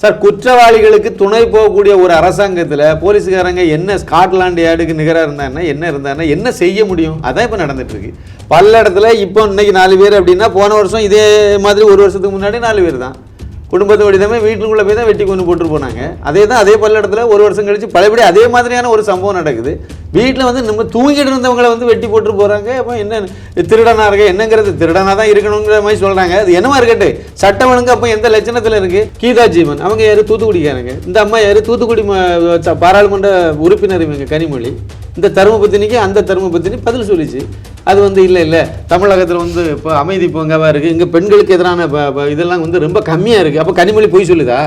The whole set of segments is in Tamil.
சார் குற்றவாளிகளுக்கு துணை போகக்கூடிய ஒரு அரசாங்கத்தில் போலீஸ்காரங்க என்ன ஸ்காட்லாண்டு யார்டுக்கு நிகராக இருந்தாங்கன்னா என்ன இருந்தாங்கன்னா என்ன செய்ய முடியும்? அதான் இப்போ நடந்துட்டு இருக்கு இடத்துல இப்போ இன்னைக்கு நாலு பேர் அப்படின்னா போன வருஷம் இதே மாதிரி ஒரு வருஷத்துக்கு முன்னாடி நாலு பேர் தான். குடும்பத்தை வடிதமே வீட்டுக்குள்ளே போய் தான் வெட்டி கொண்டு போட்டு போனாங்க. அதே தான் அதே பல்லடத்தில் ஒரு வருஷம் கழிச்சு பழையபடி அதே மாதிரியான ஒரு சம்பவம் நடக்குது. வீட்டில் வந்து நம்ம தூங்கிட்டு இருந்தவங்களை வந்து வெட்டி போட்டு போகிறாங்க அப்போ என்ன திருடனாக இருக்க என்னங்கிறது திருடனாக தான் இருக்கணுங்கிற மாதிரி சொல்கிறாங்க அது என்னமா இருக்கட்டு சட்டம் ஒழுங்கு அப்போ எந்த லட்சணத்தில் இருக்குது கீதா ஜீவன். அவங்க யாரு? தூத்துக்குடிக்காரங்க. இந்த அம்மா யார்? தூத்துக்குடி பாராளுமன்ற உறுப்பினர் இவங்க கனிமொழி. இந்த தருமபத்தினிக்கு அந்த தருமபத்தினி பதில் சொல்லிச்சு. அது வந்து இல்லை இல்லை. தமிழகத்தில் வந்து இப்போ அமைதி பூங்காவாக இருக்குது இங்கே பெண்களுக்கு எதிரான இதெல்லாம் வந்து ரொம்ப கம்மியாக இருக்குது அப்போ கனிமொழி பொய் சொல்லுதா?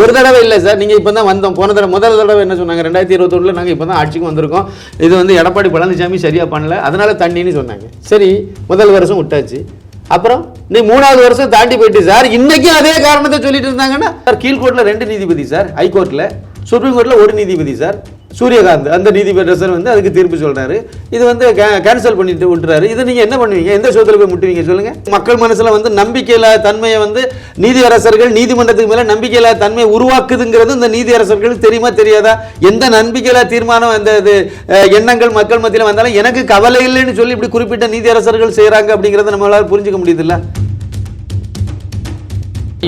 ஒரு தடவை இல்லை சார். நீங்கள் இப்போ தான் வந்தோம். போன தடவை முதல் தடவை என்ன சொன்னாங்க? ரெண்டாயிரத்தி இருபத்தொன்னில் நாங்கள் இப்போ தான் ஆட்சிக்கு வந்திருக்கோம். இது வந்து எடப்பாடி பழனிசாமி சரியாக பண்ணல. அதனால தண்ணின்னு சொன்னாங்க. சரி முதல் வருஷம் விட்டாச்சு. அப்புறம் நீ மூணாவது வருஷம் தாண்டி போயிட்டு சார். இன்னைக்கும் அதே காரணத்தை சொல்லிட்டு இருந்தாங்கன்னா சார் கீழ்கோர்ட்டில் ரெண்டு நீதிபதி சார் ஹைகோர்ட்டில் சுப்ரீம் கோர்ட்டில் ஒரு நீதிபதி சார். சூரியகாந்த் அந்த நீதிபதி சார் வந்து அதுக்கு தீர்ப்பு சொல்றாரு. இது வந்து கேன்சல் பண்ணிட்டு விட்டுறாரு. இதை நீங்க என்ன பண்ணுவீங்க? எந்த சோதத்தில் போய் முட்டுவீங்க? சொல்லுங்க. மக்கள் மனசுல வந்து நம்பிக்கையில்லாத தன்மையை வந்து நீதியரசர்கள் நீதிமன்றத்துக்கு மேல நம்பிக்கையில்லாத தன்மையை உருவாக்குதுங்கிறது இந்த நீதியரசர்களுக்கு தெரியுமா தெரியாதா? எந்த நம்பிக்கையில்லா தீர்மானம் அந்த இது எண்ணங்கள் மக்கள் மத்தியில் வந்தாலும் எனக்கு கவலை இல்லைன்னு சொல்லி இப்படி குறிப்பிட்ட நீதியரசர்கள் செய்கிறாங்க அப்படிங்கிறத நம்மளால புரிஞ்சுக்க முடியுதுல்ல?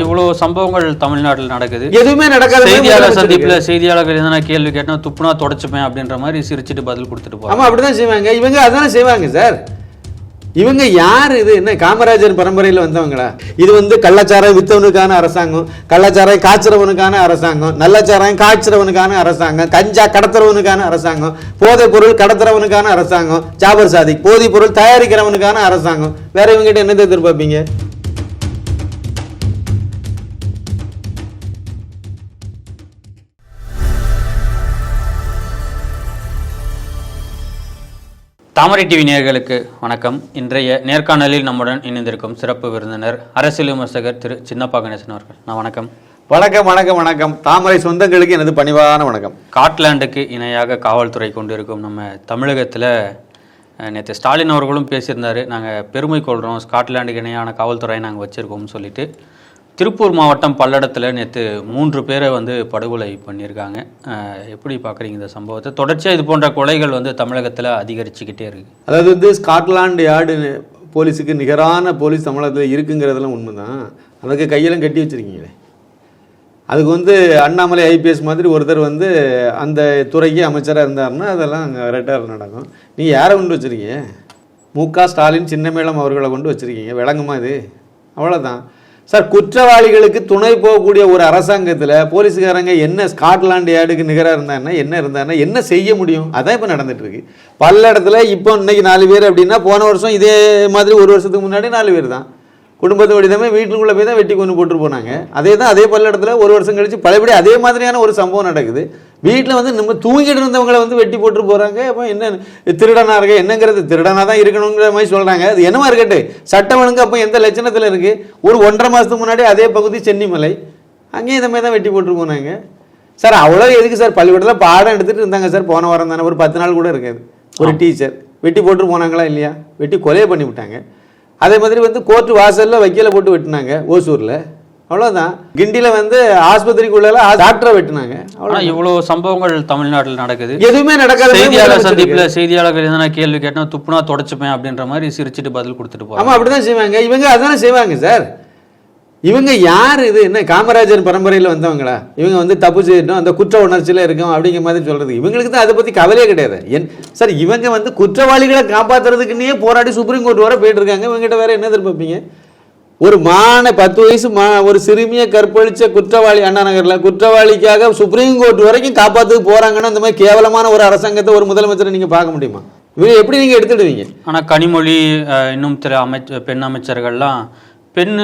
இவ்வளோ சம்பவங்கள் தமிழ்நாட்டில் நடக்குது. எதுவுமே நடக்காத செய்தியாளர் சந்திப்புல செய்தியாளர்கள் எதனா கேள்வி கேட்டா துப்புனா தொடச்சுப்பேன் அப்படின்ற மாதிரி சிரிச்சிட்டு பதில் கொடுத்துட்டு போறாங்க. ஆமா அப்படிதான் செய்வாங்க. இவங்க அதானே செய்வாங்க சார் இவங்க யார் இது? என்ன காமராஜர் பரம்பரையில் வந்தவங்களா? இது வந்து கள்ளச்சாராயம் வித்தவனுக்கான அரசாங்கம் கள்ளச்சாராயம் காய்ச்சறவனுக்கான அரசாங்கம் நல்லச்சாராயம் காய்ச்சறவனுக்கான அரசாங்கம் கஞ்சா கடத்துறவனுக்கான அரசாங்கம் போதைப் பொருள் கடத்துறவனுக்கான அரசாங்கம் ஜாபர் சாதிக் போதைப் பொருள் தயாரிக்கிறவனுக்கான அரசாங்கம். வேற இவங்ககிட்ட என்னத்தை எதிர்பார்ப்பீங்க? தாமரை டிவி நேயர்களுக்கு வணக்கம். இன்றைய நேர்காணலில் நம்முடன் இணைந்திருக்கும் சிறப்பு விருந்தினர் அரசியல் விமர்சகர் திரு சின்னப்பா கணேசன் அவர்கள். நான் வணக்கம். வணக்கம் வணக்கம் வணக்கம். தாமரை சொந்தங்களுக்கு எனது பணிவான வணக்கம். ஸ்காட்லாண்டுக்கு இணையாக காவல்துறை கொண்டிருக்கும் நம்ம தமிழகத்தில் நேற்று ஸ்டாலின் அவர்களும் பேசியிருந்தாரு. நாங்கள் பெருமை கொள்கிறோம் ஸ்காட்லாண்டுக்கு இணையான காவல்துறையை நாங்கள் வச்சுருக்கோம்னு சொல்லிட்டு. திருப்பூர் மாவட்டம் பல்லடத்தில் நேற்று மூன்று பேரை வந்து படுகொலை பண்ணியிருக்காங்க. எப்படி பார்க்குறீங்க இந்த சம்பவத்தை? தொடர்ச்சியாக இது போன்ற கொலைகள் வந்து தமிழகத்தில் அதிகரிச்சுக்கிட்டே இருக்கு. அதாவது வந்து ஸ்காட்லாண்டு யார்டு போலீஸுக்கு நிகரான போலீஸ் தமிழகத்தில் இருக்குங்கிறதெல்லாம் உண்மைதான். அதுக்கு கையெல்லாம் கட்டி வச்சிருக்கீங்களே. அதுக்கு வந்து அண்ணாமலை ஐபிஎஸ் மாதிரி ஒருத்தர் வந்து அந்த துறைக்கு அமைச்சராக இருந்தார்னா அதெல்லாம் அங்கே ரெட்டார் நடக்கும். நீங்கள் யாரை கொண்டு வச்சுருக்கீங்க? மு க ஸ்டாலின் சின்னமேளம் அவர்களை கொண்டு வச்சுருக்கீங்க. விளங்குமா இது? அவ்வளோதான் சார் குற்றவாளிகளுக்கு துணை போகக்கூடிய ஒரு அரசாங்கத்தில் போலீஸ்காரங்க என்ன ஸ்காட்லாண்டு யார்டுக்கு நிகராக இருந்தாங்கன்னா என்ன இருந்தாங்கன்னா என்ன செய்ய முடியும்? அதான் இப்போ நடந்துட்டு இருக்கு இடத்துல இப்போ இன்னைக்கு நாலு பேர் அப்படின்னா போன வருஷம் இதே மாதிரி ஒரு வருஷத்துக்கு முன்னாடி நாலு பேர் தான். குடும்பத்தை வடிதமே வீட்டுக்குள்ளே போய் தான் வெட்டி கொண்டு போட்டு போனாங்க. அதே தான் அதே பல இடத்துல ஒரு வருஷம் கழிச்சு பழையபடி அதே மாதிரியான ஒரு சம்பவம் நடக்குது. வீட்டில் வந்து நம்ம தூங்கிட்டு இருந்தவங்களை வந்து வெட்டி போட்டு போகிறாங்க அப்போ என்ன திருடனா இருக்க என்னங்கிறது திருடனா தான் இருக்கணுங்கிற மாதிரி சொல்கிறாங்க அது என்னமா இருக்கட்டு சட்டம் ஒழுங்கு அப்போ எந்த லட்சணத்தில் இருக்குது ஒரு ஒன்றரை மாதத்துக்கு முன்னாடி அதே பகுதி சென்னிமலை. அங்கேயும் இந்த மாதிரி தான் வெட்டி போட்டு போனாங்க. சார் அவ்வளோ எதுக்கு சார்? பள்ளிக்கூடத்தில் பாடம் எடுத்துகிட்டு இருந்தாங்க சார். போன வாரம் தானே. ஒரு பத்து நாள் கூட இருக்காது. ஒரு டீச்சர். வெட்டி போட்டு போனாங்களா இல்லையா? வெட்டி கொலையை பண்ணி விட்டாங்க. அதே மாதிரி வந்து கோர்ட் வாசல்ல வக்கீல போட்டு வெட்டினாங்க ஓசூர்ல. அவ்வளவுதான். கிண்டில வந்து ஆஸ்பத்திரிக்குள்ள டாக்டரை வெட்டினாங்க. அவ்வளவு ஆனால் இவ்வளோ சம்பவங்கள் தமிழ்நாட்டில் நடக்குது. எதுவுமே நடக்காத செய்தியாளர் சந்திப்புல செய்தியாளர்கள் எதனா கேள்வி கேட்டா துப்புனா தொடச்சுப்பேன் அப்படின்ற மாதிரி சிரிச்சிட்டு பதில் கொடுத்துட்டு போறாங்க. ஆமா அப்படிதான் செய்வாங்க. இவங்க அதானே செய்வாங்க சார். இவங்க யார் இது? என்ன காமராஜர் பரம்பரையில் வந்தவங்களா? இவங்க வந்து தப்பு செய்யணும் அந்த குற்ற உணர்ச்சியில் இருக்கும் அப்படிங்கிற மாதிரி சொல்கிறது இவங்களுக்கு தான் அதை பற்றி கவலையே கிடையாது. என் சார் இவங்க வந்து குற்றவாளிகளை காப்பாத்துறதுக்குன்னே போராடி சுப்ரீம் கோர்ட் வர போயிட்டு இருக்காங்க இவங்ககிட்ட வேற என்ன எதிர்பார்ப்பீங்க? ஒரு மான பத்து வயசு மா ஒரு சிறுமியை கற்பழிச்ச குற்றவாளி அண்ணா நகரில் குற்றவாளிக்காக சுப்ரீம் கோர்ட் வரைக்கும் காப்பாற்றுக்கு போகிறாங்கன்னா இந்த மாதிரி கேவலமான ஒரு அரசாங்கத்தை ஒரு முதலமைச்சரை நீங்கள் பார்க்க முடியுமா? இவங்க எப்படி நீங்கள் எடுத்துடுவீங்க? ஆனால் கனிமொழி இன்னும் திரு அமைச்ச பெண் அமைச்சர்கள்லாம் பெண்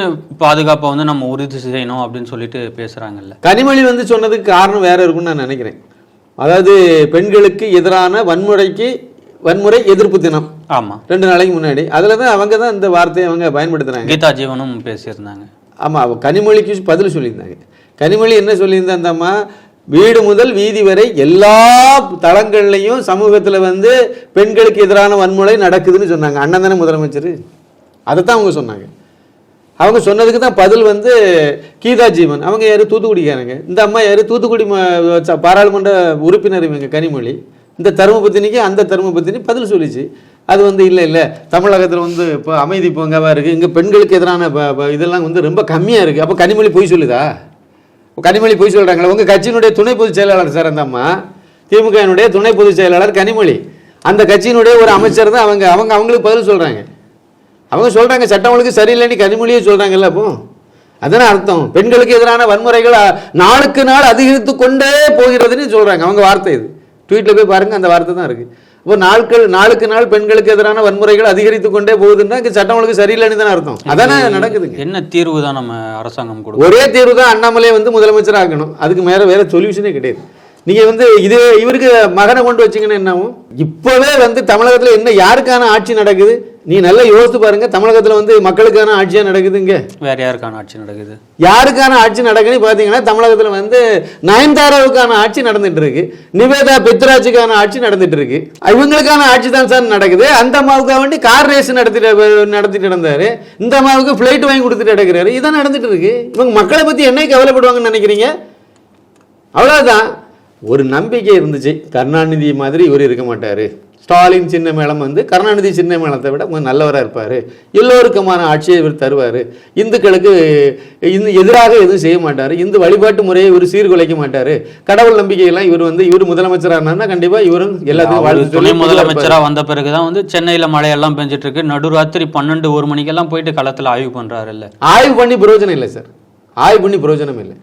பாதுகாப்பை வந்து நம்ம உறுதி செய்யணும் அப்படின்னு சொல்லிட்டு பேசுறாங்கல்ல. கனிமொழி வந்து சொன்னதுக்கு காரணம் வேற இருக்கும்னு நான் நினைக்கிறேன். அதாவது பெண்களுக்கு எதிரான வன்முறைக்கு வன்முறை எதிர்ப்பு தினம். ஆமா. ரெண்டு நாளைக்கு முன்னாடி. அதில் தான் அவங்க தான் இந்த வார்த்தையை அவங்க பயன்படுத்துனாங்க கீதா ஜீவனும் பேசியிருந்தாங்க. ஆமாம் அவ கனிமொழிக்கு பதில் சொல்லியிருந்தாங்க. கனிமொழி என்ன சொல்லியிருந்தா அந்த அம்மா வீடு முதல் வீதி வரை எல்லா தளங்கள்லையும் சமூகத்தில் வந்து பெண்களுக்கு எதிரான வன்முறை நடக்குதுன்னு சொன்னாங்க. அண்ணன் தானே முதலமைச்சர்? அதை தான் அவங்க சொன்னாங்க. அவங்க சொன்னதுக்கு தான் பதில் வந்து கீதா ஜீவன். அவங்க யாரு? தூத்துக்குடிக்காரங்க. இந்த அம்மா யாரு? தூத்துக்குடி பாராளுமன்ற உறுப்பினர் இவங்க கனிமொழி. இந்த தருமபத்தினிக்கு அந்த தருமபத்தினி பதில் சொல்லிச்சு. அது வந்து இல்லை இல்லை. தமிழகத்தில் வந்து இப்போ அமைதி பூங்காவாக இருக்குது இங்கே பெண்களுக்கு எதிரான ப- இதெல்லாம் வந்து ரொம்ப கம்மியாக இருக்குது அப்போ கனிமொழி பொய் சொல்லுதா? கனிமொழி பொய் சொல்கிறாங்களா உங்கள் கட்சியினுடைய துணை பொதுச் செயலாளர் சார் அந்த அம்மா. திமுகவினுடைய துணை பொதுச் செயலாளர் கனிமொழி. அந்த கட்சியினுடைய ஒரு அமைச்சர் தான் அவங்க. அவங்க அவங்களுக்கு பதில் சொல்கிறாங்க அவங்க சொல்கிறாங்க சட்டம் ஒழுங்கு சரியில்லைன்னு கனிமொழியே சொல்கிறாங்கல்ல அப்போ? அதானே அர்த்தம். பெண்களுக்கு எதிரான வன்முறைகள் நாளுக்கு நாள் அதிகரித்து கொண்டே போகிறதுன்னு சொல்கிறாங்க அவங்க வார்த்தை இது. ட்வீட்டில் போய் பாருங்கள் அந்த வார்த்தை தான் இருக்குது இப்போ நாட்கள் நாளுக்கு நாள் பெண்களுக்கு எதிரான வன்முறைகள் அதிகரித்து கொண்டே போகுதுன்னா சட்டம் ஒழுங்கு சரியில்லைன்னு தானே அர்த்தம். அதானே நடக்குதுங்க. என்ன தீர்வு தான் நம்ம அரசாங்கம் கொடுக்கும்? ஒரே தீர்வு தான் அண்ணாமலை வந்து முதலமைச்சர் ஆக்கணும். அதுக்கு மேல வேற சொல்யூஷனே கிடையாது. நீங்க வந்து இது இவருக்கு மகனை கொண்டு வச்சீங்கன்னா என்னாகும் இப்பவே வந்து தமிழகத்துல என்ன யாருக்கான ஆட்சி நடக்குது? நீ நல்லா யோசித்து பாருங்க தமிழகத்துல வந்து மக்களுக்கான ஆட்சியா நடக்குது இங்க வேற யாருக்கான ஆட்சி நடக்குது? யாருக்கான ஆட்சி நடக்குதுன்னு பார்த்தீங்கன்னா தமிழகத்துல வந்து நயன்தாராவுக்கான ஆட்சி நடந்துட்டு இருக்கு நிவேதா பித்ராஜுக்கான ஆட்சி நடந்துட்டு இருக்கு இவங்களுக்கான ஆட்சி தான் சார் நடக்குது. அந்த அம்மாவுக்கு வேண்டி கார் ரேஸ் நடத்திட்டு நடத்திட்டு இருந்தாரு இந்த அம்மாவுக்கு ஃப்ளைட் வாங்கி கொடுத்துட்டு நடக்கிறாரு. இதான் நடந்துட்டு இருக்கு இவங்க மக்களை பத்தி என்ன கவலைப்படுவாங்கன்னு நினைக்கிறீங்க? அவ்வளவுதான். ஒரு நம்பிக்கை இருந்துச்சு. கருணாநிதி மாதிரி இவர் இருக்க மாட்டாரு. ஸ்டாலின் சின்ன மேளம் வந்து கருணாநிதி சின்ன மேளத்தை விட கொஞ்சம் நல்லவராக இருப்பார். எல்லோருக்குமான ஆட்சியை இவர் தருவார். இந்துக்களுக்கு இந்த எதிராக எதுவும் செய்ய மாட்டார். இந்து வழிபாட்டு முறையை இவர் சீர்குலைக்க மாட்டார். கடவுள் நம்பிக்கையெல்லாம் இவர் வந்து இவர் முதலமைச்சரானா கண்டிப்பாக இவரும் எல்லாத்துக்கும் துணை சொல்லி முதலமைச்சரா வந்த பிறகுதான் வந்து சென்னையில மழையெல்லாம் பெஞ்சிட்டு இருக்கு நடுராத்திரி பன்னெண்டு ஒரு மணிக்கெல்லாம் போயிட்டு களத்துல ஆய்வு பண்றாருல்ல. ஆய்வு பண்ணி பிரயோஜனம் இல்லை சார். ஆய்வு பண்ணி பிரயோஜனம் இல்லை.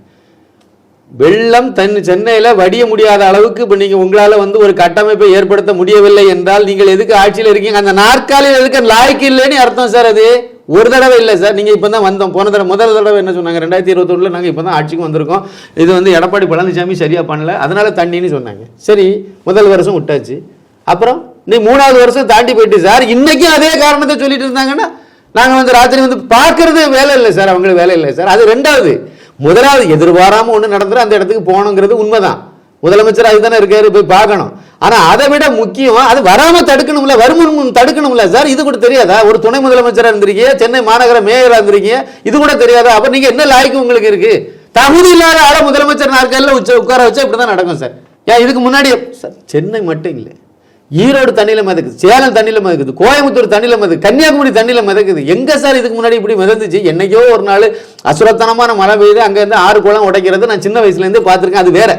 வெள்ளம் தன் சென்னையில் வடிய முடியாத அளவுக்கு இப்போ நீங்கள் உங்களால் வந்து ஒரு கட்டமைப்பை ஏற்படுத்த முடியவில்லை என்றால் நீங்கள் எதுக்கு ஆட்சியில் இருக்கீங்க? அந்த நாற்காலியில் எதுக்கு லாய்க்கு இல்லைன்னு அர்த்தம் சார் அது. ஒரு தடவை இல்லை சார். நீங்கள் இப்போ தான் வந்தோம். போன தடவை முதல் தடவை என்ன சொன்னாங்க? ரெண்டாயிரத்தி இருபத்தொன்னில் நாங்கள் இப்போ தான் ஆட்சிக்கு வந்திருக்கோம். இது வந்து எடப்பாடி பழனிசாமி சரியாக பண்ணல. அதனால் தண்ணின்னு சொன்னாங்க. சரி முதல் வருஷம் விட்டாச்சு. அப்புறம் நீ மூணாவது வருஷம் தாண்டி போயிட்டு சார். இன்றைக்கும் அதே காரணத்தை சொல்லிட்டு இருந்தாங்கன்னா நாங்கள் வந்து ராத்திரி வந்து பார்க்கறது வேலை இல்லை சார். அவங்களுக்கு வேலை இல்லை சார். அது ரெண்டாவது. முதலாவது எதிர்பாராமல் ஒன்று நடந்துரும் அந்த இடத்துக்கு போகணுங்கிறது உண்மைதான். முதலமைச்சர் அதுதானே இருக்காரு போய் பார்க்கணும். ஆனால் அதை விட முக்கியம் அது வராமல் தடுக்கணும்ல வருமுன் தடுக்கணும்ல சார் இது கூட தெரியாதா? ஒரு துணை முதலமைச்சராக இருந்திருக்கீங்க சென்னை மாநகர மேயராக இருந்திருக்கீங்க இது கூட தெரியாதா? அப்போ நீங்கள் என்ன லாய்க்கு உங்களுக்கு இருக்கு? தகுதி இல்லாத ஆளை முதலமைச்சர் நாற்காலில் உச்ச உட்கார வச்சா இப்படி தான் நடக்கும் சார். ஏன் இதுக்கு முன்னாடி சார் சென்னை மட்டும் இல்லை. ஈரோடு தண்ணியில் மிதக்குது சேலம் தண்ணியில் மிதக்குது கோயம்புத்தூர் தண்ணியில் மிதக்குது கன்னியாகுமரி தண்ணியில் மிதக்குது. எங்கே சார் இதுக்கு முன்னாடி இப்படி மிதந்துச்சு? என்னைக்கோ ஒரு நாள் அசுரத்தனமான மழை பெய்யுது அங்கேருந்து ஆறு குளம் உடைக்கிறது நான் சின்ன வயசுலேருந்தே பார்த்துருக்கேன் அது வேற.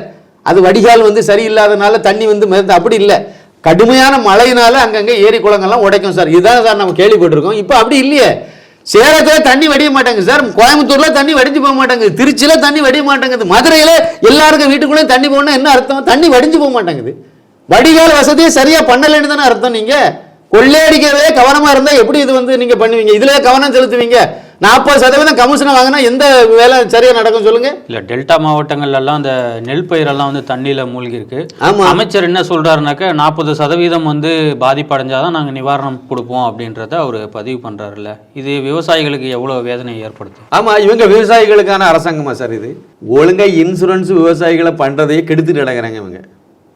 அது வடிகால் வந்து சரியில்லாதனால தண்ணி வந்து மிதந்து அப்படி இல்லை. கடுமையான மழையினால அங்கங்கே ஏரி குளங்கள்லாம் உடைக்கும் சார் இதுதான் சார் நம்ம கேள்விப்பட்டிருக்கோம். இப்போ அப்படி இல்லையே. சேலத்தில் தண்ணி வடிய மாட்டாங்க சார் கோயம்புத்தூரில் தண்ணி வடிஞ்சு போக மாட்டேங்குது. திருச்சியில தண்ணி வடிய மாட்டேங்குது. மதுரையில் எல்லாருக்கும் வீட்டுக்குள்ளே தண்ணி போகணும் என்ன அர்த்தம்? தண்ணி வடிஞ்சு போக மாட்டேங்குது. வடிகால் வசதியை சரியா பண்ணலைன்னு தானே அர்த்தம் நீங்க? கொள்ளையடிக்கவே கவனமா இருந்தா எப்படி இது வந்து நீங்க பண்ணுவீங்க? இதுல கவனம் செலுத்துவீங்க. நாற்பது சதவீதம் கமிஷனை வாங்கினா எந்த வேலை சரியா நடக்கும் சொல்லுங்க. இல்ல டெல்டா மாவட்டங்கள்ல எல்லாம் அந்த நெல் பயிரெல்லாம் வந்து தண்ணியில மூழ்கி இருக்கு. அமைச்சர் என்ன சொல்றாருனாக்க நாற்பது சதவீதம் வந்து பாதிப்படைஞ்சாதான் நாங்க நிவாரணம் கொடுப்போம் அப்படின்றத அவர் பதிவு பண்றாருல்ல. இது விவசாயிகளுக்கு எவ்வளவு வேதனை ஏற்படுத்தும்? ஆமா இவங்க விவசாயிகளுக்கான அரசாங்கமா சார் இது? ஒழுங்கா இன்சூரன்ஸ் விவசாயிகளை பண்றதையே கெடுத்துட்டு கிடக்குறாங்க இவங்க.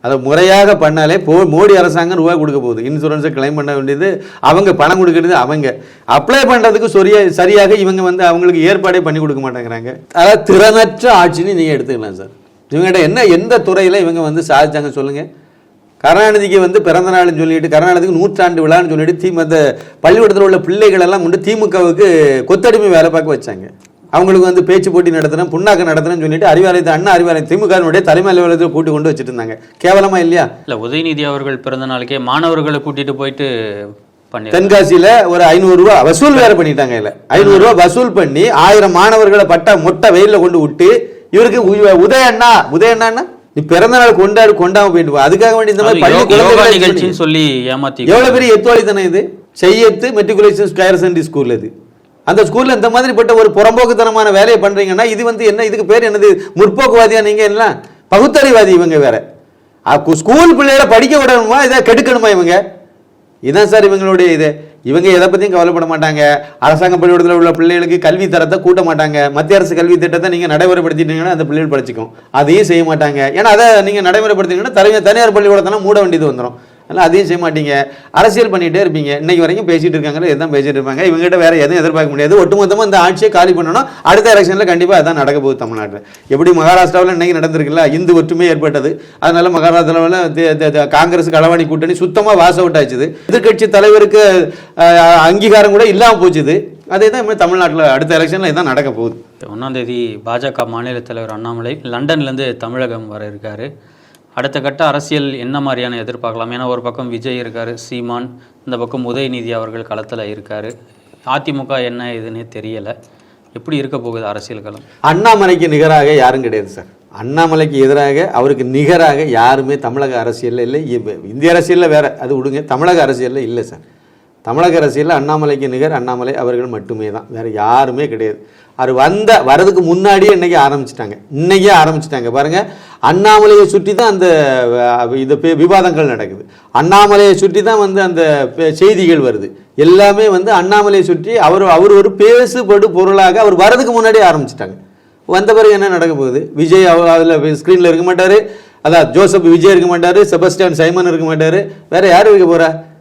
அதை முறையாக பண்ணாலே போ மோடி அரசாங்கம் ரூபாய் கொடுக்க போகுது. இன்சூரன்ஸை கிளைம் பண்ண வேண்டியது அவங்க பணம் கொடுக்கறது அவங்க. அப்ளை பண்ணுறதுக்கு சரியா சரியாக இவங்க வந்து அவங்களுக்கு ஏற்பாடே பண்ணி கொடுக்க மாட்டேங்கிறாங்க. அதாவது திறனற்ற ஆட்சின்னு நீங்கள் எடுத்துக்கலாம் சார். இவங்ககிட்ட என்ன எந்த துறையில் இவங்க வந்து சாதிச்சாங்க சொல்லுங்கள் கருணாநிதிக்கு வந்து பிறந்த நாள்னு சொல்லிட்டு கருணாநிதிக்கு நூற்றாண்டு விழான்னு சொல்லிட்டு தி அந்த பள்ளிக்கூடத்தில் உள்ள பிள்ளைகளெல்லாம் கொண்டு திமுகவுக்கு கொத்தடிமை வேலை பார்க்க வச்சாங்க. அவங்களுக்கு வந்து பேச்சு போட்டி நடத்துறேன் புண்ணாக்கு நடத்துறேன்னு சொல்லிட்டு அறிவாலயத்தை அண்ணா அறிவாலயம் திமுகவினுடைய தலைமை அலுவலகத்தில் கூட்டி கொண்டு வச்சுட்டு இருந்தாங்க கேவலமா இல்லையா? இல்ல உதயநிதி அவர்கள் பிறந்த நாளைக்கே மாணவர்களை கூட்டிட்டு போயிட்டு தென்காசியில ஒரு ஐநூறு ரூபா வசூல் வேற பண்ணிட்டாங்க இல்ல ஐநூறு ரூபா வசூல் பண்ணி ஆயிரம் மாணவர்களை பட்டா மொட்டை வெயில்ல கொண்டு விட்டு இவருக்கு உ- உதய அண்ணா உதய அண்ணா நீ பிறந்த நாள் கொண்டாடு கொண்டாம போயிட்டு. அதுக்காக வேண்டி இந்த மாதிரி பள்ளி சொல்லி ஏமாத்தி எவ்வளவு பெரிய எத்துவாளித்தனம் இது? செய்யத்து மெட்ரிகுலேஷன் ஸ்கொயர் சென்டி ஸ்கூல் இது. அந்த ஸ்கூலில் இந்த மாதிரிப்பட்ட ஒரு புறம்போக்குத்தனமான வேலையை பண்ணுறீங்கன்னா இது வந்து என்ன இதுக்கு பேர் என்னது? முற்போக்குவாதியா நீங்கள் என்ன? பகுத்தறிவாதி இவங்க வேற. ஸ்கூல் பிள்ளைகளை படிக்க விடணுமா? இதை கெடுக்கணுமா இவங்க? இதுதான் சார் இவங்களுடைய இது. இவங்க எதை பற்றியும் கவலைப்பட மாட்டாங்க. அரசாங்க பள்ளிக்கூடத்தில் உள்ள பிள்ளைகளுக்கு கல்வி தரத்தை கூட்ட மாட்டாங்க. மத்திய அரசு கல்வி திட்டத்தை நீங்கள் நடைமுறைப்படுத்திட்டீங்கன்னா அந்த பிள்ளைகள் படிச்சுக்கும். அதையும் செய்ய மாட்டாங்க. ஏன்னா அதை நீங்கள் நடைமுறைப்படுத்திங்கன்னா தனியார் பள்ளிக்கூடத்தெல்லாம் மூட வேண்டியது வந்துடும் அதனால் அதையும் செய்ய மாட்டீங்க. அரசியல் பண்ணிகிட்டே இருப்பீங்க. இன்றைக்கி வரைக்கும் பேசிகிட்டு இருக்காங்களோ எதான் பேசிகிட்டு இருப்பாங்க? இவங்ககிட்ட வேறு எதுவும் எதிர்பார்க்க முடியாது. ஒட்டுமொத்தமாக இந்த ஆட்சியை காலி பண்ணணும் அடுத்த எலெக்ஷனில் கண்டிப்பாக அதான் நடக்க போகுது தமிழ்நாட்டில். எப்படி மகாராஷ்டிராவில் இன்னைக்கு நடந்திருக்குல்ல இந்து ஒற்றுமை ஏற்பட்டது. அதனால மகாராஷ்டிராவில் காங்கிரஸ் களவாணி கூட்டணி சுத்தமாக வாஸ் அவுட் ஆச்சுது எதிர்க்கட்சி தலைவருக்கு அங்கீகாரம் கூட இல்லாமல் போச்சுது. அதே தான் தமிழ்நாட்டில் அடுத்த எலெக்ஷனில் இதான் நடக்க போகுது. ஒன்றாம் தேதி பாஜக மாநில தலைவர் அண்ணாமலை லண்டன்லேருந்து தமிழகம் வர இருக்காரு. அடுத்த கட்ட அரசியல் என்ன மாதிரியான எதிர்பார்க்கலாம்? ஏன்னா ஒரு பக்கம் விஜய் இருக்காரு சீமான் இந்த பக்கம் உதயநிதி அவர்கள் களத்தில் இருக்காரு. அதிமுக என்ன இதுன்னே தெரியலை. எப்படி இருக்க போகுது அரசியல் களம்? அண்ணாமலைக்கு நிகராக யாரும் கிடையாது சார். அண்ணாமலைக்கு எதிராக அவருக்கு நிகராக யாருமே தமிழக அரசியலில் இல்லை. இ- இந்திய அரசியலில் வேற அது விடுங்க தமிழக அரசியலில் இல்லை சார். தமிழக அரசியலில் அண்ணாமலைக்கு நிகர் அண்ணாமலை அவர்கள் மட்டுமே தான். வேறு யாருமே கிடையாது. அவர் வந்த வரதுக்கு முன்னாடியே இன்றைக்கி ஆரம்பிச்சிட்டாங்க. இன்றைக்கே ஆரம்பிச்சிட்டாங்க. பாருங்கள் அண்ணாமலையை சுற்றி தான் அந்த இது பே- விவாதங்கள் நடக்குது. அண்ணாமலையை சுற்றி தான் வந்து அந்த செய்திகள் வருது. எல்லாமே வந்து அண்ணாமலையை சுற்றி அவர் அவர் ஒரு பேசுபடு பொருளாக அவர் வரதுக்கு முன்னாடியே ஆரம்பிச்சிட்டாங்க. வந்த பிறகு என்ன நடக்க போகுது? விஜய் அதில் ஸ்க்ரீனில் இருக்க மாட்டார். அதான் ஜோசப் விஜய் இருக்க மாட்டார். செபஸ்டியான் சைமன் இருக்க மாட்டார். வேறு யார் இருக்க போகிறா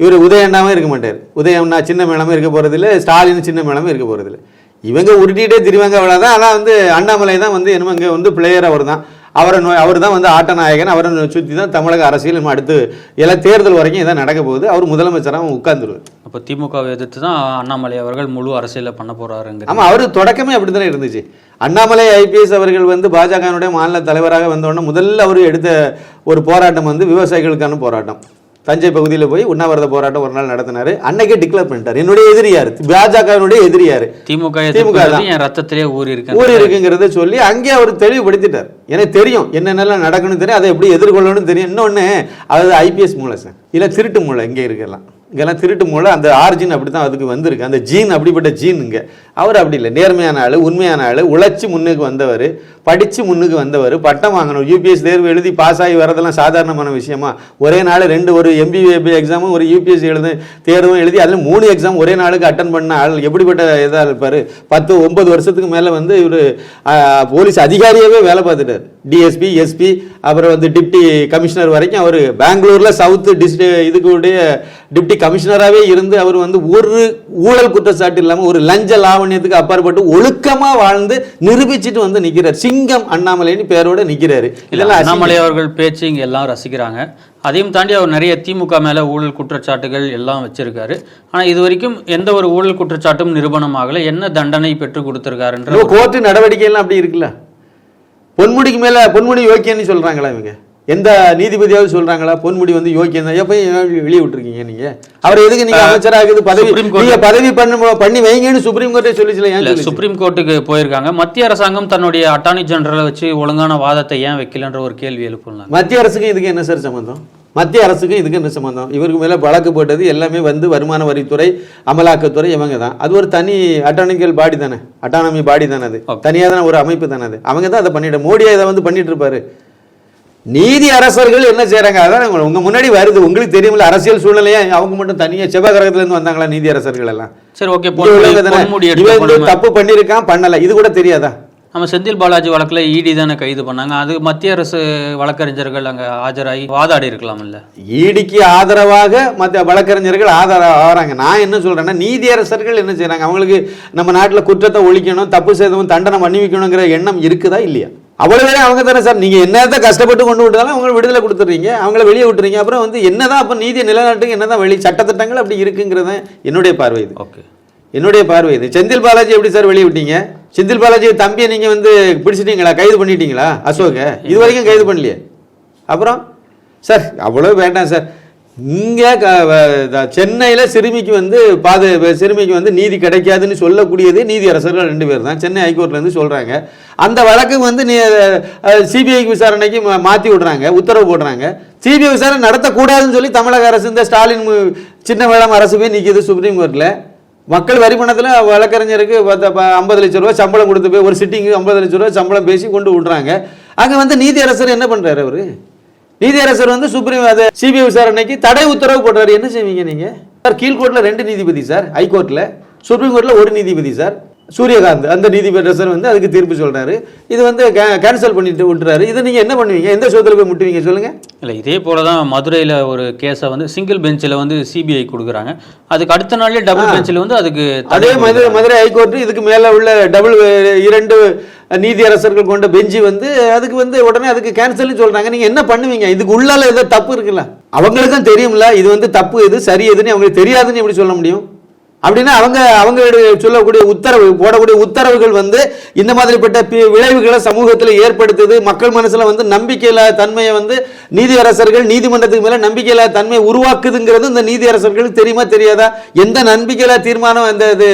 இவர் உதயண்ணாவும் இருக்க மாட்டார். உதயண்ணா சின்ன மேளமே இருக்க போகிறதில்ல ஸ்டாலின் சின்ன மேளமே இருக்க போகிறதில்ல இவங்க உருட்டிகிட்டே திரிவாங்க அவ்வளோதான் ஆனால் வந்து அண்ணாமலை தான் வந்து என்னமோ இங்கே வந்து பிளேயர் அவர் தான் அவரை நோய் அவர் தான் வந்து ஆட்ட நாயகன் அவரை சுற்றி தான் தமிழக அரசியல் நம்ம அடுத்து எல்லாம் தேர்தல் வரைக்கும் இதான் நடக்க போகுது. அவர் முதலமைச்சராக உட்கார்ந்துருவார். அப்போ திமுகவை எதிர்த்து தான் அண்ணாமலை அவர்கள் முழு அரசியலை பண்ண போறாருங்க ஆமா அவரு தொடக்கமே அப்படித்தானே இருந்துச்சு. அண்ணாமலை ஐபிஎஸ் அவர்கள் வந்து பாஜகனுடைய மாநில தலைவராக வந்தோடனே முதல்ல அவர் எடுத்த ஒரு போராட்டம் வந்து விவசாயிகளுக்கான போராட்டம். தஞ்சை பகுதியில் போய் உண்ணாவிரத போராட்டம் ஒரு நாள் நடத்தினாரு. அன்னைக்கே டிக்ளேர் பண்ணிட்டார். என்னுடைய எதிரியாரு பாஜகவினுடைய எதிரியாரு திமுக திமுக. என் ரத்தத்திலே ஊறி இருக்கு. ஊர் இருக்குங்கிறத சொல்லி அங்கே அவர் தெளிவுபடுத்திட்டார். எனக்கு தெரியும் என்னென்னலாம் நடக்கணும் தெரியும் அதை எப்படி எதிர்கொள்ளணும்னு தெரியும். இன்னொன்று அது ஐபிஎஸ் மூளை சார். இல்லை திருட்டு மூளை இங்கே இருக்கலாம் இங்கெல்லாம் திருட்டு மூளை அந்த ஆர்ஜின் அப்படி தான் அதுக்கு வந்திருக்கு. அந்த ஜீன் அப்படிப்பட்ட ஜீன் இங்கே. அவர் அப்படி இல்லை. நேர்மையான ஆள் உண்மையான ஆள் உழைச்சி முன்னுக்கு வந்தவர் படித்து முன்னுக்கு வந்தவர் பட்டம் வாங்கணும் யூபிஎஸ் தேர்வு எழுதி பாஸ் ஆகி வரதெல்லாம் சாதாரணமான விஷயமா? ஒரே நாள் ரெண்டு ஒரு எம்பிஏபி எக்ஸாமும் ஒரு யூபிஎஸ் எழுது தேர்வும் எழுதி அதில் மூணு எக்ஸாம் ஒரே நாளுக்கு அட்டன் பண்ண ஆள் எப்படிப்பட்ட இதாக இருப்பார்? பத்து ஒன்பது வருஷத்துக்கு மேலே வந்து இவர் போலீஸ் அதிகாரியாகவே வேலை பார்த்துட்டார். டிஎஸ்பி எஸ்பி அப்புறம் வந்து டிப்டி கமிஷனர் வரைக்கும் அவர். பெங்களூரில் சவுத்து டிஸ்ட்ரி இதுக்குடைய டிப்டி கமிஷனராகவே இருந்து அவர் வந்து ஒரு ஊழல் குற்றச்சாட்டு இல்லாமல் ஒரு லஞ்ச லாவண்யத்துக்கு அப்பாற்பட்டு ஒழுக்கமாக வாழ்ந்து நிரூபிச்சுட்டு வந்து நிற்கிறார் சிங்கம் அண்ணாமலைன்னு பேரோட நிற்கிறாரு இதெல்லாம் அண்ணாமலை அவர்கள் பேச்சு இங்க எல்லாம் ரசிக்கிறாங்க. அதையும் தாண்டி அவர் நிறைய திமுக மேல ஊழல் குற்றச்சாட்டுகள் எல்லாம் வச்சிருக்காரு. ஆனா இது வரைக்கும் எந்த ஒரு ஊழல் குற்றச்சாட்டும் நிரூபணம் ஆகல என்ன தண்டனை பெற்று கொடுத்திருக்காருன்ற கோர்ட்டு நடவடிக்கை எல்லாம் அப்படி இருக்குல்ல? பொன்முடிக்கு மேல பொன்முடி யோக்கியன்னு சொல்றாங்களா இவங்க? எந்த நீதிபதியாவது சொல்றாங்களா? பொன்முடி வந்து யோக்கியம் தான் எப்ப வெளியே விட்டுருக்கீங்க நீங்க? அவர் எதுக்கு நீங்க அமைச்சராகுது பதவி நீங்க பதவி பண்ண பண்ணி வைங்கன்னு சுப்ரீம் கோர்ட்டே சொல்லிச்சு? சுப்ரீம் கோர்ட்டுக்கு போயிருக்காங்க. மத்திய அரசாங்கம் தன்னுடைய அட்டார்னி ஜெனரலை வச்சு ஒழுங்கான வாதத்தை ஏன் வைக்கலன்ற ஒரு கேள்வி எழுப்புனாங்க. மத்திய அரசுக்கும் இதுக்கு என்ன சார் சம்பந்தம்? மத்திய அரசுக்கும் இதுக்கு என்ன சம்பந்தம்? இவருக்கு மேல வழக்கு போட்டது எல்லாமே வந்து வருமான வரித்துறை அமலாக்கத்துறை இவங்க தான். அது ஒரு தனி அட்டானிக்கல் பாடி தானே. அட்டானமி பாடி தானே அது. தனியாக தானே ஒரு அமைப்பு தானே அது. அவங்க தான் அதை பண்ணிட்டு மோடியா இதை வந்து பண்ணிட்டு இருப்பாரு. நீதி அரசர்கள் என்ன செய்றாங்க? அதான் உங்க- உங்க முன்னாடி வருது. உங்களுக்கு தெரியுமில்ல அரசியல் சூழ்நிலையா? அவங்க மட்டும் தனியா செவ்வாய் கிரகத்துல இருந்து வந்தாங்களா நீதி அரசர்கள் எல்லாம்? சரி ஓகே. தப்பு பண்ணியிருக்கான் பண்ணல. இது கூட தெரியாதா? நம்ம செந்தில் பாலாஜி வழக்குல இடி தானே கைது பண்ணாங்க. அது மத்திய அரசு வழக்கறிஞர்கள் அங்க ஆஜராகி வாதாடி இருக்கலாம் இல்ல ஈடிக்கு ஆதரவாக மற்ற வழக்கறிஞர்கள் ஆதரவு ஆகிறாங்க நான் என்ன சொல்றேன்னா நீதியரசர்கள் என்ன செய்றாங்க? அவங்களுக்கு நம்ம நாட்டுல குற்றத்தை ஒழிக்கணும் தப்பு செய்தவன் தண்டனை பண்ணி வைக்கணுங்கிற எண்ணம் இருக்குதா இல்லையா? அவ்வளவு அவங்க தானே சார். நீங்க என்னதான் கஷ்டப்பட்டு கொண்டு விட்டாலும் அவங்க விடுதலை கொடுத்துறீங்க. அவங்கள வெளியே விட்டுறீங்க. அப்புறம் வந்து என்னதான் அப்ப நீதி நிலைநாட்டுக்கு என்னதான் வெளி சட்டத்திட்டங்கள் அப்படி இருக்குங்கிறத என்னுடைய பார்வை இது. ஓகே. என்னுடைய பார்வை இது. செந்தில் பாலாஜி எப்படி சார் வெளியே விட்டீங்க? செந்தில் பாலாஜி தம்பியை நீங்க வந்து பிடிச்சிட்டீங்களா? கைது பண்ணிட்டீங்களா? அசோக? இது வரைக்கும் கைது பண்ணலையே. அப்புறம்? சார் அவ்வளோ வேண்டாம் சார். இங்கே சென்னையில் சிறுமிக்கு வந்து பாது சிறுமிக்கு வந்து நீதி கிடைக்காதுன்னு சொல்லக்கூடியது நீதி அரசர்கள் ரெண்டு பேர் தான். சென்னை ஹைகோர்ட்லேருந்து சொல்கிறாங்க அந்த வழக்கு வந்து நீ சிபிஐக்கு விசாரணைக்கு மாற்றி விடுறாங்க உத்தரவு போடுறாங்க. சிபிஐ விசாரணை நடத்தக்கூடாதுன்னு சொல்லி தமிழக அரசு இந்த ஸ்டாலின் சின்ன வேளாண் அரசு போய் நிற்கிது சுப்ரீம் கோர்ட்டில் மக்கள் வரி பணத்தில் வழக்கறிஞருக்கு ப- ஐம்பது லட்ச ரூபா சம்பளம் கொடுத்து போய் ஒரு சிட்டிங்கு ஐம்பது லட்ச ரூபா சம்பளம் பேசி கொண்டு விட்றாங்க. அங்கே வந்து நீதியரசர் என்ன பண்ணுறாரு அவர்? நீதியரசர் வந்து சுப்ரீம் அது சிபிஐ விசாரணைக்கு தடை உத்தரவு போடுறாரு என்ன செய்வீங்க நீங்கள் சார் கீழ்கோர்ட்டில் ரெண்டு நீதிபதி சார் ஹைகோர்ட்டில் சுப்ரீம் கோர்ட்டில் ஒரு நீதிபதி சார். சூரியகாந்த் அந்த நீதிபதிரசர் வந்து அதுக்கு தீர்ப்பு சொல்றாரு. இது வந்து கேன்சல் பண்ணிட்டு விட்டுறாரு. இதை நீங்க என்ன பண்ணுவீங்க? எந்த சோத்துல போய் முட்டுவீங்க? சொல்லுங்க. இல்லை இதே போல தான் மதுரையில் ஒரு கேஸை வந்து சிங்கிள் பெஞ்சில் வந்து சிபிஐ கொடுக்குறாங்க. அதுக்கு அடுத்த நாளே டபுள் பெஞ்சில் வந்து அதுக்கு அதே மதுரை மதுரை ஹைகோர்ட் இதுக்கு மேல உள்ள டபுள் இரண்டு நீதியரசர்கள் கொண்ட பெஞ்சு வந்து அதுக்கு வந்து உடனே அதுக்கு கேன்சல்னு சொல்றாங்க. நீங்க என்ன பண்ணுவீங்க? இதுக்கு உள்ளால ஏதோ தப்பு இருக்குல்ல? அவங்களுக்கும் தெரியும்ல இது வந்து தப்பு எது சரி எதுன்னு அவங்களுக்கு தெரியாதுன்னு எப்படி சொல்ல முடியும்? அப்படின்னா அவங்க அவங்க சொல்லக்கூடிய உத்தரவு போடக்கூடிய உத்தரவுகள் வந்து இந்த மாதிரிப்பட்ட பி- விளைவுகளை சமூகத்தில் ஏற்படுத்துது. மக்கள் மனசுல வந்து நம்பிக்கையில்லாத தன்மையை வந்து நீதியரசர்கள் நீதிமன்றத்துக்கு மேல நம்பிக்கையில்லாத தன்மையை உருவாக்குதுங்கிறது இந்த நீதியரசர்களுக்கு தெரியுமா தெரியாதா? எந்த நம்பிக்கையில்லா தீர்மானம் அந்த இது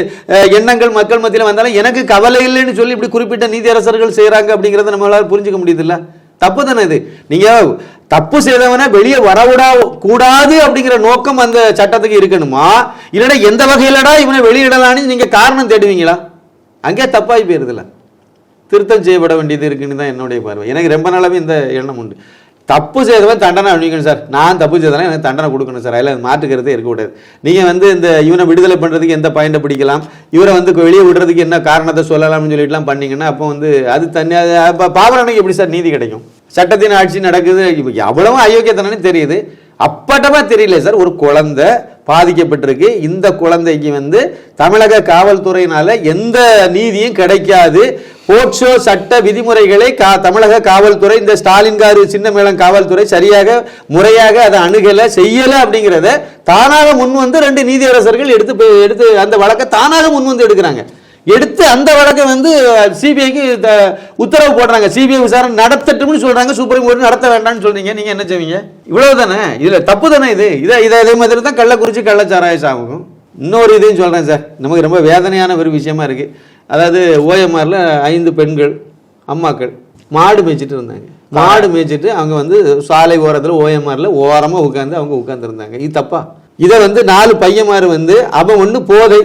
எண்ணங்கள் மக்கள் மத்தியில் வந்தாலும் எனக்கு கவலை இல்லைன்னு சொல்லி இப்படி குறிப்பிட்ட நீதியரசர்கள் செய்கிறாங்க அப்படிங்கிறத நம்மளால புரிஞ்சுக்க முடியுதுல்ல? தப்பு தானே இது? நீங்க தப்பு செய்தவனை வெளியே வரவிடா கூடாது அப்படிங்கிற நோக்கம் அந்த சட்டத்துக்கு இருக்கணுமா? இல்லைன்னா எந்த வகையிலடா இவனை வெளியிடலான்னு நீங்க காரணம் தேடுவீங்களா? அங்கே தப்பாகி போயிருதுல திருத்தம் செய்யப்பட வேண்டியது இருக்குன்னு தான் என்னுடைய பார்வை. எனக்கு ரொம்ப நாளாவே இந்த எண்ணம் உண்டு. தப்பு செய்தவன் தண்டனை அணிக்கணும் சார். நான் தப்பு செய்தனா எனக்கு தண்டனை கொடுக்கணும் சார். அதில் மாற்றுக்கிறதே இருக்கக்கூடாது. நீங்கள் வந்து இந்த இவனை விடுதலை பண்ணுறதுக்கு எந்த பாயிண்டை பிடிக்கலாம்? இவரை வந்து வெளியே விடுறதுக்கு என்ன காரணத்தை சொல்லலாம்னு சொல்லிட்டுலாம் பண்ணிங்கன்னா அப்போ வந்து அது தனியாக பாவனனுக்கு எப்படி சார் நீதி கிடைக்கும்? சட்டத்தின் ஆட்சி நடக்குது. இப்போ எவ்வளவு அயோக்கியத்தனன்னு தெரியுது. அப்பட்டமா தெரியல சார். ஒரு குழந்தை பாதிக்கப்பட்டிருக்கு. இந்த குழந்தைக்கு வந்து தமிழக காவல்துறையினால எந்த நீதியும் கிடைக்காது. போக்சோ சட்ட விதிமுறைகளை கா தமிழக காவல்துறை இந்த ஸ்டாலின் காரு சின்னமேளம் காவல்துறை சரியாக முறையாக அதை அணுகலை செய்யலை அப்படிங்கிறத தானாக முன் வந்து ரெண்டு நீதியரசர்கள் எடுத்து எடுத்து அந்த வழக்கை தானாக முன் வந்து எடுக்கிறாங்க. எடுத்து அந்த வழக்கை வந்து சிபிஐக்கு உத்தரவு போடுறாங்க. சிபிஐ விசாரணை நடத்தட்டும்னு சொல்றாங்க. சுப்ரீம் கோர்ட் நடத்த வேண்டாம்னு சொல்றீங்க. நீங்க என்ன செய்வீங்க? இவ்வளவு தானே இதுல தப்பு தானே இது? இதை இதை இதே மாதிரி தான் கள்ளக்குறிச்சி கள்ளச்சாராய சாகும் இன்னொரு இதையும் சொல்றேன் சார். நமக்கு ரொம்ப வேதனையான ஒரு விஷயமா இருக்கு. அதாவது ஓஎம்ஆர்ல ஐந்து பெண்கள் அம்மாக்கள் மாடு மேய்ச்சிட்டு இருந்தாங்க. மாடு மேய்ச்சிட்டு அவங்க வந்து சாலை ஓரத்தில் ஓஎம்ஆரில் ஓரமாக உட்காந்து அவங்க உட்காந்துருந்தாங்க இது தப்பா? இதை வந்து நாலு பையன்மார் வந்து அவன் ஒன்று போதை.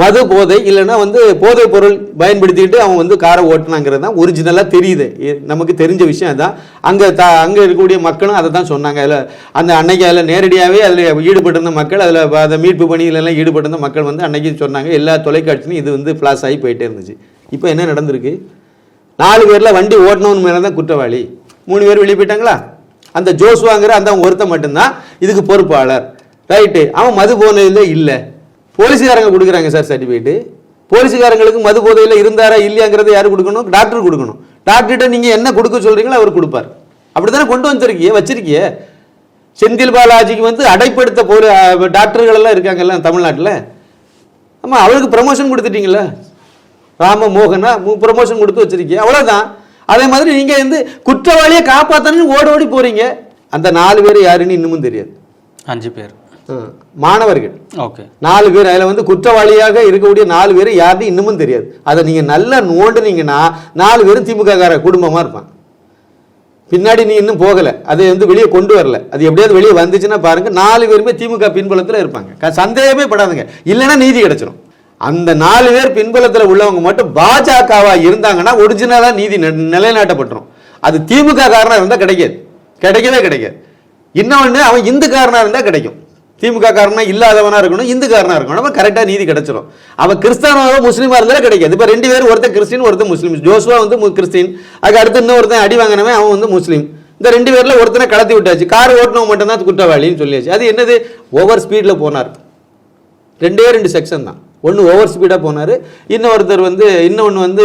மது போதை இல்லைன்னா வந்து போதை பொருள் பயன்படுத்திக்கிட்டு அவன் வந்து காரை ஓட்டினாங்கிறது தான் ஒரிஜினலாக தெரியுது. நமக்கு தெரிஞ்ச விஷயம் தான் அங்கே த அங்கே இருக்கக்கூடிய மக்களும் அதை தான் சொன்னாங்க. அதில் அந்த அன்னைக்கு அதில் நேரடியாகவே அதில் ஈடுபட்டிருந்த மக்கள் அதில் அதை மீட்பு பணிகளெல்லாம் ஈடுபட்டிருந்த மக்கள் வந்து அன்னைக்கு சொன்னாங்க எல்லா தொலைக்காட்சியும் இது வந்து ஃப்ளாஷ் ஆகி போயிட்டே இருந்துச்சு. இப்போ என்ன நடந்திருக்கு? நாலு பேரில் வண்டி ஓட்டணும்னு மேலே தான் குற்றவாளி. மூணு பேர் வெளியே போயிட்டாங்களா அந்த ஜோஸ் வாங்குற அந்த ஒருத்த மட்டும்தான் இதுக்கு பொறுப்பாளர். ரைட்டு அவன் மது போனதில் இல்லை. போலீஸுக்காரங்க கொடுக்குறாங்க சார் சர்டிஃபிகேட்டு போலீஸுக்காரங்களுக்கு மது போதையில் இருந்தாரா இல்லையாங்கிறத யார் கொடுக்கணும்? டாக்டர் கொடுக்கணும். டாக்டர்கிட்ட நீங்கள் என்ன கொடுக்க சொல்கிறீங்களோ அவர் கொடுப்பார். அப்படி தானே கொண்டு வந்திருக்கிய வச்சிருக்கிய? செந்தில் பாலாஜிக்கு வந்து அடைப்படுத்த போல டாக்டர்கள் எல்லாம் இருக்காங்கல்ல தமிழ்நாட்டில். ஆமாம் அவருக்கு ப்ரமோஷன் கொடுத்துட்டீங்களா ராம மோகனா ப்ரமோஷன் கொடுத்து வச்சிருக்கீங்க அவ்வளோதான் அதே மாதிரி நீங்கள் வந்து குற்றவாளியை காப்பாற்றணும்னு ஓடி ஓடி போகிறீங்க அந்த நாலு பேர் யாருன்னு இன்னமும் தெரியாது. அஞ்சு பேர். மாணவர்கள். ஓகே. நாலு பேர் அதில் வந்து குற்றவாளியாக இருக்கக்கூடிய நாலு பேர் யாருன்னு இன்னமும் தெரியாது. அதை நீங்கள் நல்லா நோண்டுனீங்கன்னா நாலு பேரும் திமுக கார குடும்பமாக இருப்பான் பின்னாடி நீ இன்னும் போகலை. அதை வந்து வெளியே கொண்டு வரல. அது எப்படியாவது வெளியே வந்துச்சுன்னா பாருங்க நாலு பேருமே திமுக பின்புலத்தில் இருப்பாங்க. சந்தேகமே படாதுங்க. இல்லைன்னா நீதி கிடைச்சிரும். அந்த நாலு பேர் பின்புலத்தில் உள்ளவங்க மட்டும் பாஜகவா இருந்தாங்கன்னா ஒரிஜினலாக நீதி நிலைநாட்டப்பட்டுரும். அது திமுக காரனா இருந்தால் கிடைக்காது. கிடைக்கவே கிடைக்காது. இன்னொன்று அவன் இந்துக்காரனா இருந்தால் கிடைக்கும். திமுக காரனா இல்லாதவனா இருக்கணும் இந்துக்காரனா இருக்கணும். நம்ம கரெக்டாக நீதி கிடச்சிடும் அவன் கிறிஸ்தவனாவோ முஸ்லீமாக இருந்தாலும் கிடைக்காது. இப்போ ரெண்டு பேரும் ஒருத்தர் கிறிஸ்டின் ஒருத்தன் முஸ்லீம். ஜோஸ்வா வந்து கிறிஸ்டின். அதுக்கு அடுத்து இன்னொருத்தன் அடி வாங்கினவன் அவன் வந்து முஸ்லீம். இந்த ரெண்டு பேரில் ஒருத்தனை கடத்தி விட்டாச்சு. கார் ஓட்டினவன் மட்டும்தான் குற்றவாளின்னு சொல்லியாச்சு. அது என்னது? ஓவர் ஸ்பீடில் போனார். ரெண்டே ரெண்டு செக்ஷன் தான். ஒன்று ஓவர் ஸ்பீடாக போனார். இன்னொருத்தர் வந்து இன்னொன்று வந்து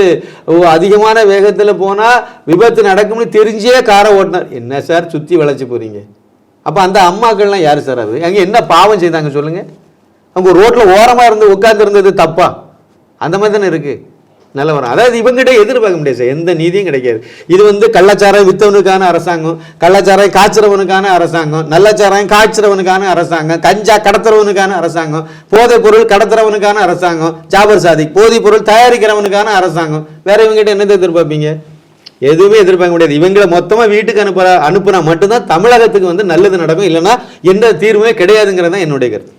அதிகமான வேகத்தில் போனால் விபத்து நடக்கும்னு தெரிஞ்சே காரை ஓட்டினார். என்ன சார் சுற்றி வளைச்சி போகிறீங்க அப்போ அந்த அம்மாக்கள்லாம் யார் சார் அது? அங்கே என்ன பாவம் செய்தாங்க சொல்லுங்கள் அவங்க ரோட்டில் ஓரமாக இருந்து உட்காந்துருந்தது தப்பா? அந்த மாதிரி தானே இருக்குது நிலவரம் அதாவது இவங்ககிட்ட எதிர்பார்க்க முடியாது சார். எந்த நீதியும் கிடைக்காது. இது வந்து கள்ளாச்சாரம் வித்தவனுக்கான அரசாங்கம் கள்ளாச்சாரம் காய்ச்சறவனுக்கான அரசாங்கம் நல்லச்சாரம் காய்ச்சறவனுக்கான அரசாங்கம் கஞ்சா கடத்துறவனுக்கான அரசாங்கம் போதைப் பொருள் கடத்துறவனுக்கான அரசாங்கம் ஜாபர் சாதி போதைப் பொருள் தயாரிக்கிறவனுக்கான அரசாங்கம். வேற இவங்ககிட்ட என்னத்தை எதிர்பார்ப்பீங்க? எதுவுமே எதிர்பார்க்க முடியாது. இவங்களை மொத்தமா வீட்டுக்கு அனுப்புற அனுப்புனா மட்டும்தான் தமிழகத்துக்கு வந்து நல்லது நடக்கும். இல்லைன்னா எந்த தீர்வுமே கிடையாதுங்கிறது தான் என்னுடைய கருத்து.